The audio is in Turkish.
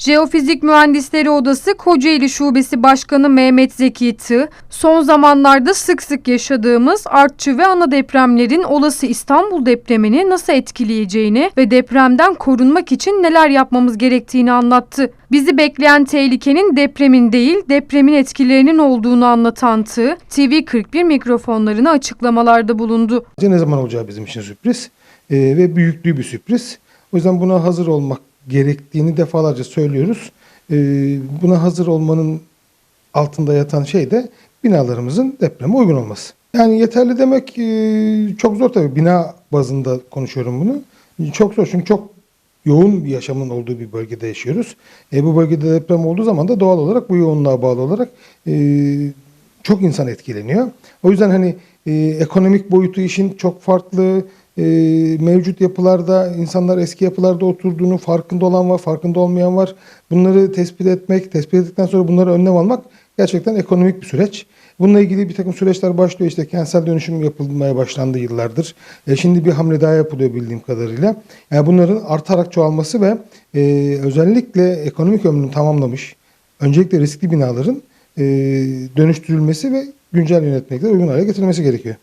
Jeofizik Mühendisleri Odası Kocaeli Şubesi Başkanı Mehmet Zeki Tığ, son zamanlarda sık sık yaşadığımız artçı ve ana depremlerin olası İstanbul depremini nasıl etkileyeceğini ve depremden korunmak için neler yapmamız gerektiğini anlattı. Bizi bekleyen tehlikenin depremin değil, depremin etkilerinin olduğunu anlatan Tığ, TV41 mikrofonlarına açıklamalarda bulundu. Ne zaman olacağı bizim için sürpriz Ee, ve büyüklüğü bir sürpriz. O yüzden buna hazır olmak gerektiğini defalarca söylüyoruz. Ee, buna hazır olmanın altında yatan şey de binalarımızın depreme uygun olması. Yani yeterli demek e, çok zor tabii. Bina bazında konuşuyorum bunu. Çok zor çünkü çok yoğun bir yaşamın olduğu bir bölgede yaşıyoruz. E, bu bölgede deprem olduğu zaman da doğal olarak bu yoğunluğa bağlı olarak e, çok insan etkileniyor. O yüzden hani e, ekonomik boyutu işin çok farklı. E, mevcut yapılarda insanlar eski yapılarda oturduğunu farkında olan var, farkında olmayan var. Bunları tespit etmek, tespit ettikten sonra bunları önlem almak gerçekten ekonomik bir süreç. Bununla ilgili bir takım süreçler başlıyor. İşte kentsel dönüşüm yapılmaya başlandı yıllardır. E, şimdi bir hamle daha yapılıyor bildiğim kadarıyla. Yani bunların artarak çoğalması ve e, özellikle ekonomik ömrünü tamamlamış, öncelikle riskli binaların e, dönüştürülmesi ve güncel yönetmekle uygun hale getirilmesi gerekiyor.